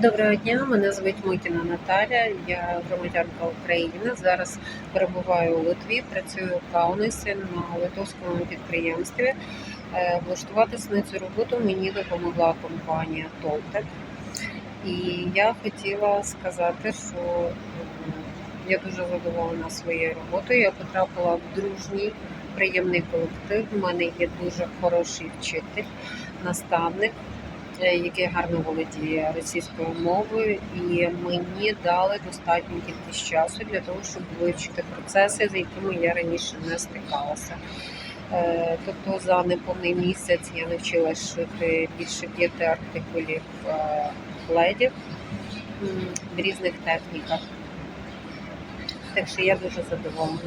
Доброго дня, мене звуть Микіна Наталя, я громадянка України. Зараз перебуваю у Литві, працюю в Каунасі на литовському підприємстві. Е, Влаштуватися на цю роботу мені допомогла компанія Толтек. І я хотіла сказати, що я дуже задоволена своєю роботою. Я потрапила в дружній, приємний колектив. У мене є дуже хороший вчитель, наставник який гарно володіє російською мовою, і мені дали достатню кількість часу для того, щоб вивчити процеси, з якими я раніше не стикалася. Е, Тобто за неповний місяць я навчилася шити більше п'яти артикулів е, пледів в різних техніках. Так що я дуже задоволена.